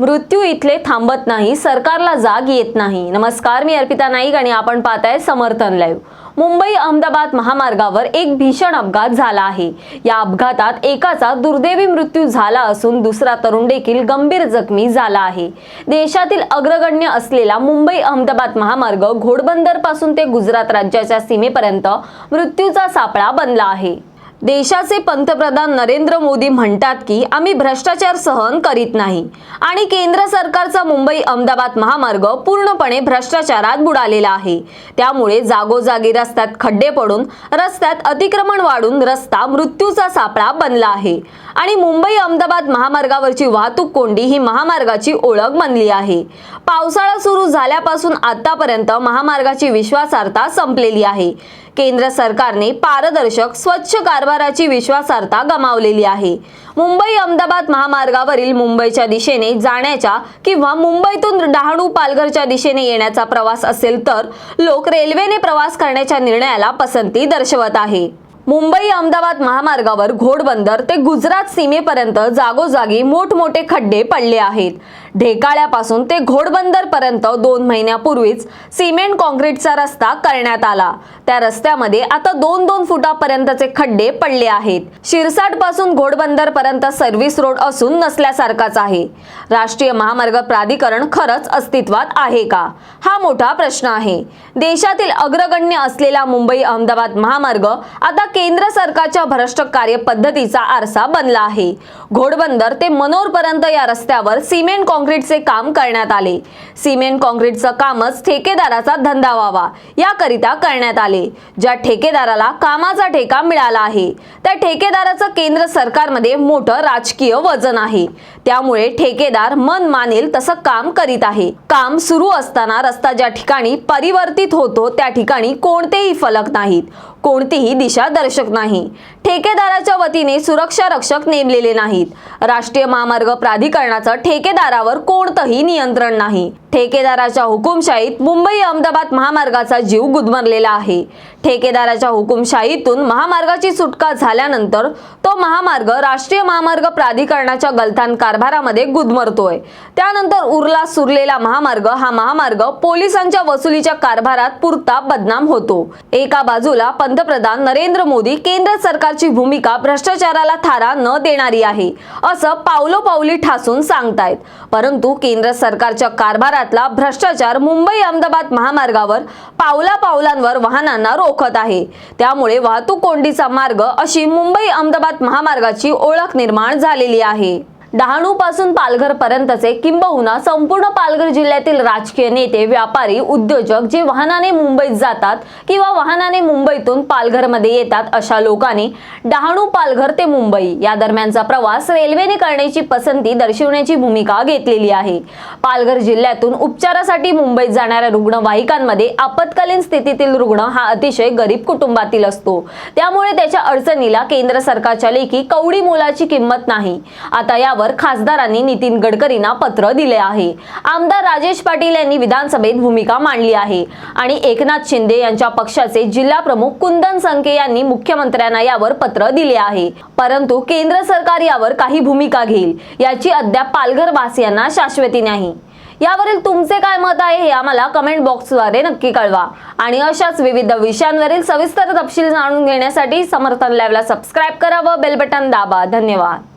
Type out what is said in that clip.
मृत्यू इथले थांबत नाही सरकारला जाग येत नाही. नमस्कार मी अर्पिता नाईक आणि आपण पाहताय समर्थन लाईव्ह. मुंबई अहमदाबाद महामार्गावर एक भीषण अपघात झाला आहे. या अपघातात एकाचा दुर्दैवी मृत्यू झाला असून दुसरा तरुण देखील गंभीर जखमी झाला आहे. देशातील अग्रगण्य असलेला मुंबई अहमदाबाद महामार्ग घोडबंदरपासून ते गुजरात राज्याच्या सीमेपर्यंत मृत्यूचा सापळा बनला आहे. देशाचे पंतप्रधान नरेंद्र मोदी म्हणतात की आम्ही भ्रष्टाचार सहन करीत नाही. आणि केंद्र सरकारचा मुंबई अहमदाबाद महामार्ग पूर्णपणे भ्रष्टाचारात बुडालेला आहे. त्यामुळे जागोजागी रस्त्यात खड्डे पडून रस्त्यात अतिक्रमण वाढून रस्ता मृत्यूचा सापळा बनला आहे. आणि मुंबई अहमदाबाद महामार्गावरची वाहतूक कोंडी ही महामार्गाची ओळख बनली आहे. पावसाळा सुरू झाल्यापासून आतापर्यंत महामार्गाची विश्वासार्हता संपलेली आहे. केंद्र सरकारने पारदर्शक स्वच्छ कारभाराची विश्वासार्हता गमावलेली आहे. मुंबई अहमदाबाद महामार्गावरील मुंबईच्या दिशेने जाण्याच्या किंवा मुंबईतून डहाणू पालघरच्या दिशेने येण्याचा प्रवास असेल तर लोक रेल्वेने प्रवास करण्याच्या निर्णयाला पसंती दर्शवत आहे. मुंबई अहमदाबाद महामार्गावर घोडबंदर ते गुजरात सीमेपर्यंत जागोजागी मोठमोठे खड्डे पडले आहेत. ढेकाळ्यापासून ते घोडबंदर पर्यंत दोन महिन्यापूर्वीच सिमेंट कॉन्क्रीटचा रस्ता करण्यात आला. त्या रस्त्यामध्ये आता दोन दोन फुटापर्यंतचे खड्डे पडले आहेत. शिरसाटपासून घोडबंदर पर्यंत सर्व्हिस रोड असून नसल्यासारखाच आहे. राष्ट्रीय महामार्ग प्राधिकरण खरंच अस्तित्वात आहे का? हा मोठा प्रश्न आहे. देशातील अग्रगण्य असलेला मुंबई अहमदाबाद महामार्ग आता केंद्र सरकारच्या भ्रष्ट कार्यपद्धतीचा आरसा बनला आहे. घोडबंदर ते मनोर पर्यंत या रस्त्यावर सिमेंट कॉन्क्रीटचे काम करण्यात आले. सिमेंट कॉन्क्रीटचं कामच ठेकेदाराचा धंदा व्हावा याकरिता करण्यात आले. ज्या ठेकेदाराला कामाचा ठेका मिळाला आहे त्या ठेकेदाराचं केंद्र सरकारमध्ये मोठं राजकीय वजन आहे. त्यामुळे ठेकेदार मन मानेल तसं काम करीत आहे. काम सुरू असताना रस्ता ज्या ठिकाणी परिवर्तित होतो त्या ठिकाणी कोणतेही फलक नाहीत. कोणतीही दिशा दर्शक नाही. ठेकेदाराच्या वतीने सुरक्षा रक्षक नेमलेले नाहीत. राष्ट्रीय महामार्ग प्राधिकरणाचं ठेकेदारावर कोणतंही नियंत्रण नाही. ठेकेदाराच्या हुकुमशाहीत मुंबई अहमदाबाद महामार्गाचा जीव गुदमरलेला आहे. ठेकेदाराच्या हुकुमशाहीतून महामार्गाची सुटका झाल्यानंतर तो महामार्ग राष्ट्रीय महामार्ग प्राधिकरणाच्या गलथान कारभारामध्ये गुदमरतोय. त्यानंतर उरला सुरलेला महामार्ग हा महामार्ग पोलिसांच्या वसुलीच्या कारभारात पुरता बदनाम होतो. एका बाजूला पंतप्रधान नरेंद्र मोदी केंद्र सरकारची भूमिका भ्रष्टाचाराला थारा न देणारी आहे असं पावलोपावली ठासून सांगतायत. परंतु केंद्र सरकारच्या कारभारातला भ्रष्टाचार मुंबई अहमदाबाद महामार्गावर पावला पावलांवर वाहनांना रोखत आहे. त्यामुळे वाहतूक कोंडीचा मार्ग अशी मुंबई अहमदाबाद महामार्गाची ओळख निर्माण झालेली आहे. डहाणू पासून पालघर पर्यंतचे किंबहुना संपूर्ण पालघर जिल्ह्यातील राजकीय नेते व्यापारी उद्योजक जे वाहनाने मुंबईत जातात किंवा वाहनाने मुंबईतून पालघरमध्ये येतात अशा लोकांनी डहाणू पालघर ते मुंबई या दरम्यानचा प्रवास रेल्वेने करण्याची पसंती दर्शवण्याची भूमिका घेतलेली आहे. पालघर जिल्ह्यातून उपचारासाठी मुंबईत जाणाऱ्या रुग्णवाहिकांमध्ये आपत्कालीन स्थितीतील रुग्ण हा अतिशय गरीब कुटुंबातील असतो. त्यामुळे त्याच्या अडचणीला केंद्र सरकारच्या लेखी कवडी मोलाची किंमत नाही. आता यावर खासदारांनी नितीन गडकरींना पत्र दिले आहे. आमदार राजेश पाटील यांनी विधानसभेत भूमिका मांडली आहे. आणि एकनाथ शिंदे यांच्या पक्षाचे जिल्हा प्रमुख कुंदन संके यांनी मुख्यमंत्र्यांना यावर पत्र दिले आहे. परंतु केंद्र सरकार यावर काही भूमिका घेईल याची अद्याप पालघर वासियांना शाश्वती नाही. यावरील तुमचे काय मत आहे हे आम्हाला कमेंट बॉक्सद्वारे नक्की कळवा. आणि अशाच विविध विषयांवरील सविस्तर तपशील जाणून घेण्यासाठी समर्थन लॅबला सबस्क्राईब करा व बेल बटन दाबा. धन्यवाद.